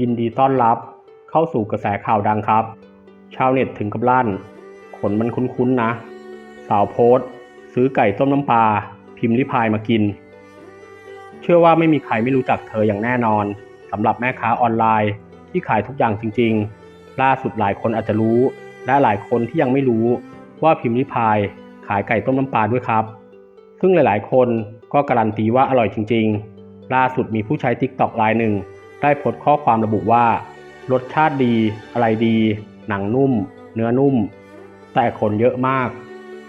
ยินดีต้อนรับเข้าสู่กระแสข่าวดังครับ ชาวเน็ตถึงกับลั่น ขนมันคุ้นๆนะ สาวโพสซื้อไก่ต้มน้ำปลาพิมพ์ลิพายมากิน เชื่อว่าไม่มีใครไม่รู้จักเธออย่างแน่นอนสำหรับแม่ค้าออนไลน์ที่ขายทุกอย่างจริง ๆ ล่าสุดหลายคนอาจจะรู้ และหลายคนที่ยังไม่รู้ว่าพิมพ์ลิพายขายไก่ต้มน้ำปลาด้วยครับ ซึ่งหลายๆ คนก็การันตีว่าอร่อยจริง ๆ ล่าสุดมีผู้ใช้ t ิ k t o k รายหนึ่ง ได้โพสต์ข้อความระบุว่า รสชาติดี อะไรดี หนังนุ่ม เนื้อนุ่ม แต่ขนเยอะมาก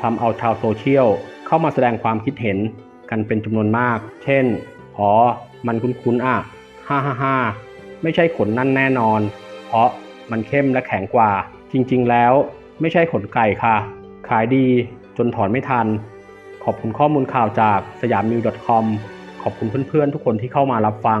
ทำเอาชาวโซเชียลเข้ามาแสดงความคิดเห็นกันเป็นจำนวนมาก เช่น อ๋อ มันคุ้นๆอะ ฮ่าฮ่าฮ่าไม่ใช่ขนนั่นแน่นอน เพราะมันเข้มและแข็งกว่า จริงๆแล้วไม่ใช่ขนไก่ค่ะ ขายดีจนถอนไม่ทัน ขอบคุณข้อมูลข่าวจากสยามนิว .com ขอบคุณเพื่อนๆ ทุกคนที่เข้ามารับฟัง